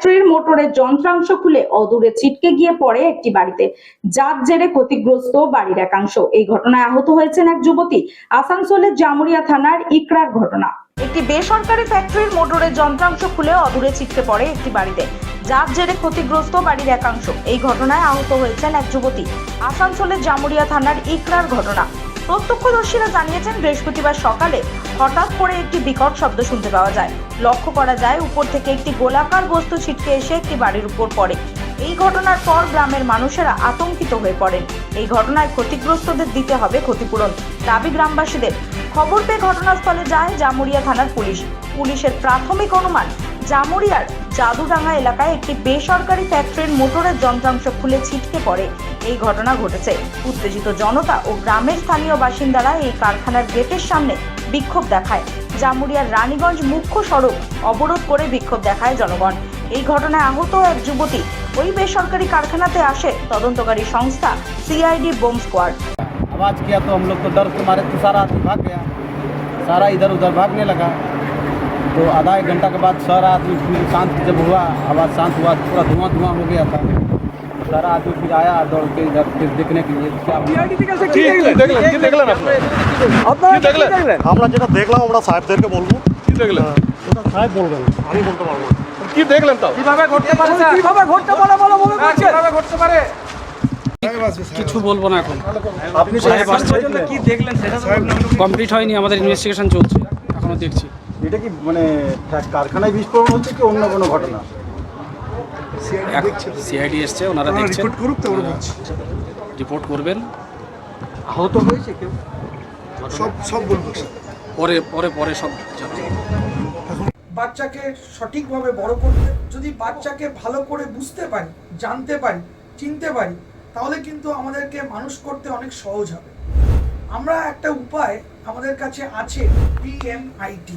ফ্যাক্টরির মোটরের যন্ত্রাংশ খুলে অদূরে ছিটকে গিয়ে পড়ে একটি বাড়িতে। যার জেরে ক্ষতিগ্রস্ত বাড়ির একাংশ। এই ঘটনায় আহত হয়েছেন এক যুবতী। আসানসোলের জামুরিয়া থানার ইকরার ঘটনা। একটি বেসরকারি ফ্যাক্টরির মোটরের যন্ত্রাংশ খুলে অদূরে ছিটকে পড়ে একটি বাড়িতে। যার জেরে ক্ষতিগ্রস্ত বাড়ির একাংশ। এই ঘটনায় আহত হয়েছেন এক যুবতী। আসানসোলের জামুরিয়া থানার ইকরার ঘটনা। প্রত্যক্ষদর্শীরা জানিয়েছেন, বৃহস্পতিবার সকালে হঠাৎ করে একটি বিকট শব্দ শুনতে পাওয়া যায়। লক্ষ্য করা যায়, উপর থেকে একটি গোলাকার বস্তু ছিটকে এসে একটি বাড়ির উপর পড়ে। এই ঘটনার পর গ্রামের মানুষেরা আতঙ্কিত হয়ে পড়েন। এই ঘটনায় ক্ষতিগ্রস্তদের দিতে হবে ক্ষতিপূরণ। দাবি গ্রামবাসীদের, খবর পেয়ে ঘটনাস্থলে যায় জামুরিয়া থানার পুলিশ। পুলিশের প্রাথমিক অনুমান, জামুরিয়ার জাদুডাঙ্গা এলাকায় একটি বেসরকারি ফ্যাক্টরির মোটরের যন্ত্রাংশ খুলে ছিটকে পড়ে। এই ঘটনা ঘটেছে উত্তেজিত জনতা ও গ্রামের স্থানীয় বাসিন্দারা এই কারখানার গেটের সামনে বিক্ষোভ দেখায় জামুরিয়ার রানীগঞ্জ মুখ্য সড়ক অবরোধ করে বিক্ষোভ দেখায় জনগণ এই ঘটনায় আহত এক যুবতী ওই বেসরকারি কারখানাতে আসে তদন্তকারী সংস্থা সিআইডি বোম স্কোয়াড आवाज़ किया तो हम लोग तो डर के मारे तो सारा आदमी भाग गया सारा इधर उधर भागने लगा तो आधा एक घंटा के बाद सारा आदमी फिर शांत जब हुआ आवाज़ शांत हुआ तो पूरा धुआं धुआं हो गया था सारा आदमी फिर आया दौड़ के इधर फिर देखने के लिए क्या हुआ। কি কি দেখলেন কি দেখলেন আপনারা কি দেখলেন আমরা যেটা দেখলাম আমরা সাহেবদেরকে বলবো কি দেখলেন ওটা সাহেব বলবেন আমি বলতে পারবো না কি দেখলেন তাও কিভাবে ঘটতে পারে স্যার কিভাবে ঘটতে পারে বলো বলো কিভাবে ঘটতে পারে কিছু বলবো না এখন আপনি সাহেব আসছে কি দেখলেন সেটা তো কমপ্লিট হয়নি আমাদের ইনভেস্টিগেশন চলছে এখনো দেখছি এটা কি মানে কারখানায় বিস্ফোরণ হচ্ছে কি অন্য কোনো ঘটনা সিআইডি এসছে ওনারা দেখছেন। রিপোর্ট করবেন। আহত হয়েছে কেউ? সব সব বলব পরে পরে পরে সব বাচ্চাকে সঠিকভাবে বড় করতে যদি বাচ্চাকে ভালো করে বুঝতে পারি জানতে পারি চিনতে পারি তাহলে কিন্তু আমাদেরকে মানুষ করতে অনেক সহজ হবে। আমরা একটা উপায় আমাদের কাছে আছে PMIT